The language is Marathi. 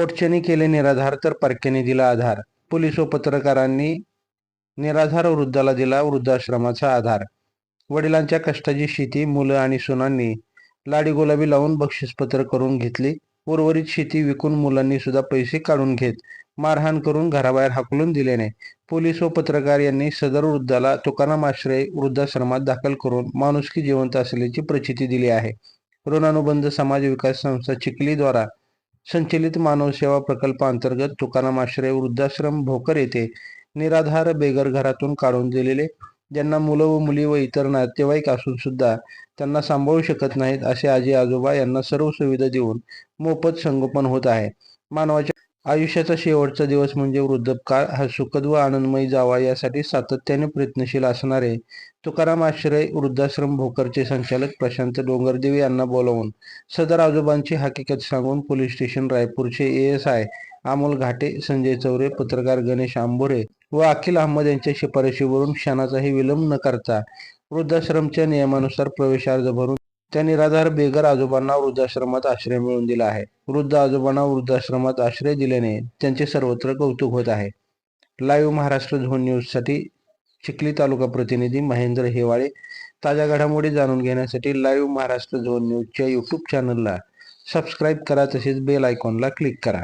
पोटच्याने केले निराधार तर परक्याने दिला आधार. पोलीस व पत्रकारांनी निराधार वृद्धाला दिला वृद्धाश्रमाचा आधार. वडिलांच्या कष्टाची शेती मुलं आणि सुनांनी लाडी गुलाबी लावून बक्षीसपत्र करून घेतली. उर्वरित शेती विकून मुलांनी सुद्धा पैसे काढून घेत मारहाण करून घराबाहेर हाकलून दिल्याने पोलीस व पत्रकार यांनी सदर वृद्धाला तुकाराम आश्रय वृद्धाश्रमात दाखल करून माणुसकी जिवंत असल्याची प्रचिती दिली आहे. ऋणानुबंध समाज विकास संस्था चिखलीद्वारा संचलित मानव सेवा प्रकल्पांतर्गत तुकाराम आश्रय वृद्धाश्रम भोकर येथे निराधार बेघर घरातून काढून दिलेले. ज्यांना मुलं व मुली व इतर नातेवाईक असून सुद्धा त्यांना सांभाळू शकत नाहीत असे आजी आजोबा यांना सर्व सुविधा देऊन मोफत संगोपन होत आहे. मानवाच्या आयुष्याचा शेवटचा दिवस म्हणजे वृद्धकाळ. हा सुखद व आनंदमयी जावा यासाठी सातत्याने प्रयत्नशील असणारे तुकाराम आश्रय वृद्धाश्रम भोकरचे संचालक प्रशांत डोंगरदेव यांना बोलावून सदर आजोबांची हकीकत सांगून पोलीस स्टेशन रायपूरचे एस आय अमोल घाटे संजय चौरे पत्रकार गणेश आंबोरे व अखिल अहमद यांच्या शिफारशीवरून क्षणाचाही विलंब न करता वृद्धाश्रमच्या नियमानुसार प्रवेश अर्ज भरून त्या निराधार बेघर आजोबांना वृद्धाश्रमात आश्रय मिळवून दिला आहे. वृद्ध आजोबांना वृद्धाश्रमात आश्रय दिल्याने त्यांचे सर्वत्र कौतुक होत आहे. लाईव्ह महाराष्ट्र झोन न्यूजसाठी चिखली तालुका प्रतिनिधी महेंद्र हेवाळे ताज्या घडामोडी जाणून घेण्यासाठी लाईव्ह महाराष्ट्र झोन न्यूजच्या यूट्यूब चॅनलला सबस्क्राईब करा तसेच बेल आयकॉनला क्लिक करा.